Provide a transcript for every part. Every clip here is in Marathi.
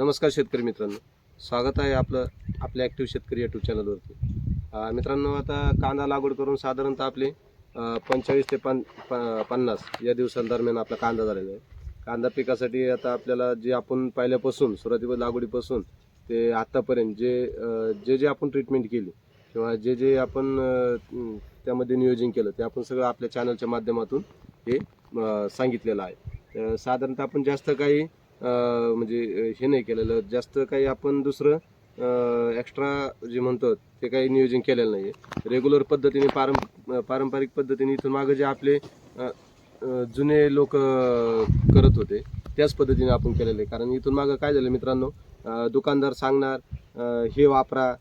नमस्कार शेतकरी मित्रांनो. स्वागत आहे आपलं आपल्या ॲक्टिव्ह शेतकरी यूट्यूब चॅनलवरती मित्रांनो आता कांदा लागवड करून साधारणतः आपले पंचेचाळीस ते पन प- पन्नास या दिवसांदरम्यान आपला कांदा झालेला आहे. कांदा पिकासाठी आता आपल्याला जे आपण पहिल्यापासून सुरुवातीला लागवडीपासून ते आत्तापर्यंत जे जे जे आपण ट्रीटमेंट केली किंवा जे जे आपण त्यामध्ये नियोजन केलं ते आपण सगळं आपल्या चॅनलच्या माध्यमातून हे सांगितलेलं आहे. साधारणतः आपण जास्त काही म्हणजे हे नाही केलेलं. जास्त काही आपण दुसरं एक्स्ट्रा जे म्हणतो ते काही नियोजन केलेलं नाही आहे रेग्युलर पद्धतीने पारं पारंपरिक पद्धतीने इथून मागं जे आपले जुने लोक करत होते त्याच पद्धतीने आपण केलेलं आहे. कारण इथून मागं काय झालं मित्रांनो दुकानदार सांगणार हे वापरा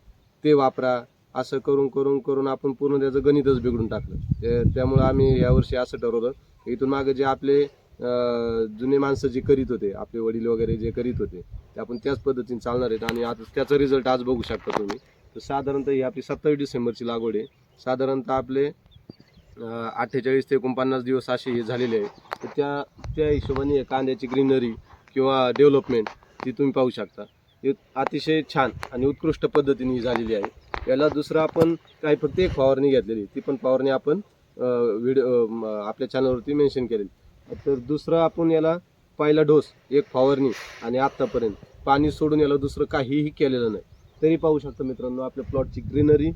ते वापरा असं करून करून करून आपण पूर्ण त्याचं गणितच बिघडून टाकलं. त्यामुळं आम्ही यावर्षी असं ठरवलं इथून मागं जे आपले जुने माणसं जे करीत होते आपले वडील वगैरे जे करीत होते ते आपण त्याच पद्धतीने चालणार आहेत आणि आता त्याचा रिझल्ट आज बघू शकता तुम्ही. तर साधारणतः ही आपली सत्तावीस डिसेंबरची लागवड आहे. साधारणतः आपले अठ्ठेचाळीस ते एकोणपन्नास दिवस असे हे झालेले आहे तर त्या त्या हिशोबाने कांद्याची ग्रीनरी किंवा डेव्हलपमेंट ती तुम्ही पाहू शकता. ही अतिशय छान आणि उत्कृष्ट पद्धतीने ही झालेली आहे. याला दुसरं आपण काही फक्त एक फवारणी घेतलेली ती पण फवारणी आपण व्हिडिओ आपल्या चॅनलवरती मेन्शन केलेली तर दुसरं आपण याला पहिला डोस एक फवारणी आणि आत्तापर्यंत. पाणी सोडून याला दुसरं काहीही केलेलं नाही. तरी पाहू शकता मित्रांनो आपल्या प्लॉटची ग्रीनरी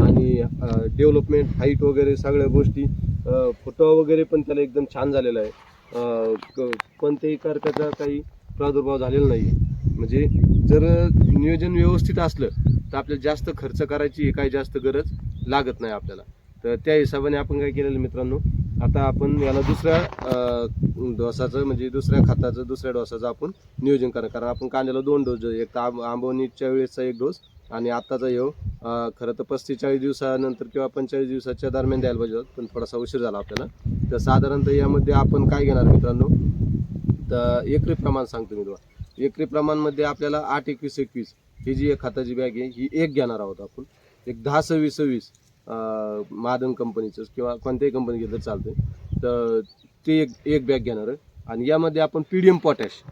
आणि डेव्हलपमेंट हाईट वगैरे सगळ्या गोष्टी फोटो वगैरे पण त्याला एकदम छान झालेला आहे. क- कोणत्याही कारकाचा काही प्रादुर्भाव झालेला नाही म्हणजे जर नियोजन व्यवस्थित असलं तर आपल्याला जास्त खर्च करायची काही जास्त गरज लागत नाही आपल्याला. तर त्या हिशोबाने आपण काय केलेलं मित्रांनो आता आपण याला दुसऱ्या डोसाचं म्हणजे दुसऱ्या खताचं दुसऱ्या डोसाचं आपण नियोजन करणार. कारण आपण कांद्याला दोन डोस एक तर आंब आंबवणीच्या वेळेसचा एक डोस आणि आत्ताचा येऊ खरं तर पस्तीचाळीस दिवसानंतर किंवा पंचेचाळीस दिवसाच्या दरम्यान द्यायला पाहिजे पण थोडासा उशीर झाला आपल्याला. तर साधारणतः यामध्ये आपण काय घेणार मित्रांनो? तर एकरी प्रमाण सांगतो मी तुम्हाला. एकरी प्रमाणमध्ये आपल्याला आठ एकवीस एकवीस ही जी एक खताची बॅग आहे ही एक घेणार आहोत आपण. एक दहा सव्वीस सव्वीस मादन कंपनीचंच कंपनीचं किंवा कोणत्याही कंपनी घेतलं चालतंय. तर ते एक एक बॅग घेणार आहे. आणि यामध्ये आपण पी डी एम पॉटॅश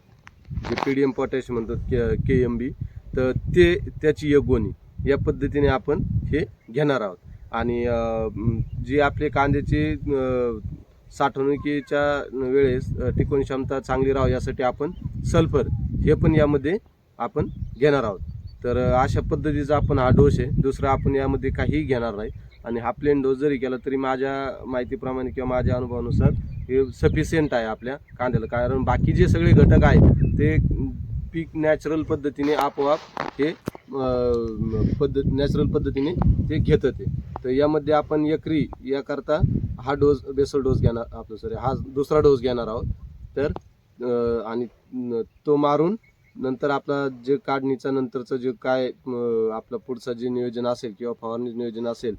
जे पी डी एम पॉटॅश म्हणतो के के एम बी तर ते त्याची एक गोणी. या पद्धतीने आपण हे घेणार आहोत. आणि जे आपले कांद्याचे साठवणुकीच्या वेळेस टिकवण क्षमता चांगली राहावी यासाठी आपण सल्फर हे पण यामध्ये आपण घेणार आहोत. तर अशा पद्धतीचा आपण हा डोस आहे. दुसरा आपण यामध्ये काहीही घेणार नाही. आणि हा प्लेन डोस जरी केला तरी माझ्या माहितीप्रमाणे किंवा माझ्या अनुभवानुसार हे सफिशियंट आहे आपल्या कांद्याला. कारण बाकी जे सगळे घटक आहेत ते पीक नॅचरल पद्धतीने आपोआप हे पद्धत नॅचरल पद्धतीने ते घेतं ते. तर यामध्ये आपण एकरी याकरता हा डोस बेसल डोस घेणार आपलं सॉरी हा दुसरा डोस घेणार आहोत. तर आणि तो मारून नंतर आपला जे काढणीचा नंतरचं जे काय आपलं पुढचं जे नियोजन असेल किंवा फवारणी नियोजन असेल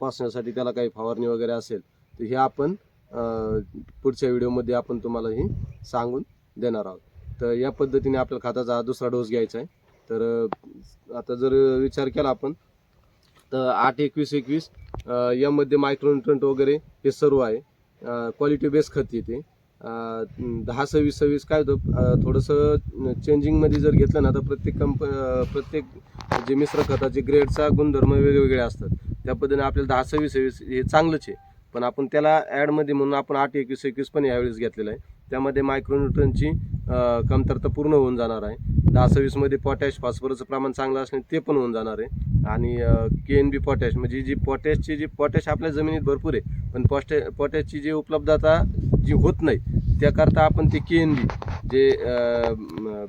पासण्यासाठी त्याला काही फवारणी वगैरे असेल तर हे आपण पुढच्या व्हिडिओमध्ये आपण तुम्हाला हे सांगून देणार आहोत. तर या पद्धतीने आपल्या खताचा हा दुसरा डोस घ्यायचा आहे. तर आता जर विचार केला आपण तर आठ एकवीस एकवीस यामध्ये मायक्रोन्युट्रंट वगैरे हे सर्व आहे. क्वालिटी बेस खत येते. दहा सव्वीस सव्वीस काय होतं थोडंसं चेंजिंगमध्ये जर घेतलं ना तर प्रत्येक कंप प्रत्येक जे मिश्र खताचे ग्रेडचा गुणधर्म वेगवेगळे असतात त्या पद्धतीने आपल्याला दहा सव्वीस सव्वीस हे चांगलंच आहे. पण आपण त्याला ॲडमध्ये म्हणून आपण आठ एकवीस एकवीस पण यावेळेस घेतलेलं आहे. त्यामध्ये मायक्रोन्युट्रनची कमतरता पूर्ण होऊन जाणार आहे. दहा सव्वीसमध्ये पॉटॅश फॉस्फरसचं प्रमाण चांगलं असणे ते पण होऊन जाणार आहे. आणि के एन बी पॉटॅश म्हणजे जी पोटॅशची जी पोटॅश आपल्या जमिनीत भरपूर आहे पण पॉटॅ पोटॅशची जी उपलब्धता जी होत नाही त्याकरता आपण ते के एन बी जे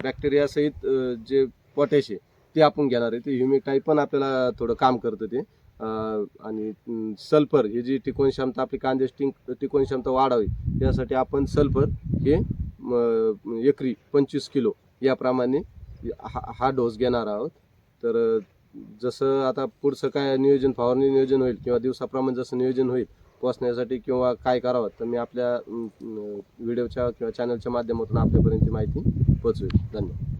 बॅक्टेरियासहित जे पोटॅश आहे ते आपण घेणार आहे. ते ह्युमिक पण आपल्याला थोडं काम करतं ते. आणि सल्फर ही जी टिकवण क्षमता आपली कांद्याची टिकवण क्षमता वाढावी यासाठी आपण सल्फर हे एकरी पंचवीस किलो याप्रमाणे हा हा डोस घेणार आहोत. तर जसं आता पुढचं काय नियोजन फवारणी नियोजन होईल किंवा दिवसाप्रमाणे जसं नियोजन होईल पोचण्यासाठी किंवा काय करावं तर मी आपल्या व्हिडिओच्या किंवा चॅनलच्या माध्यमातून आपल्यापर्यंत माहिती पोचवेल धन्यवाद.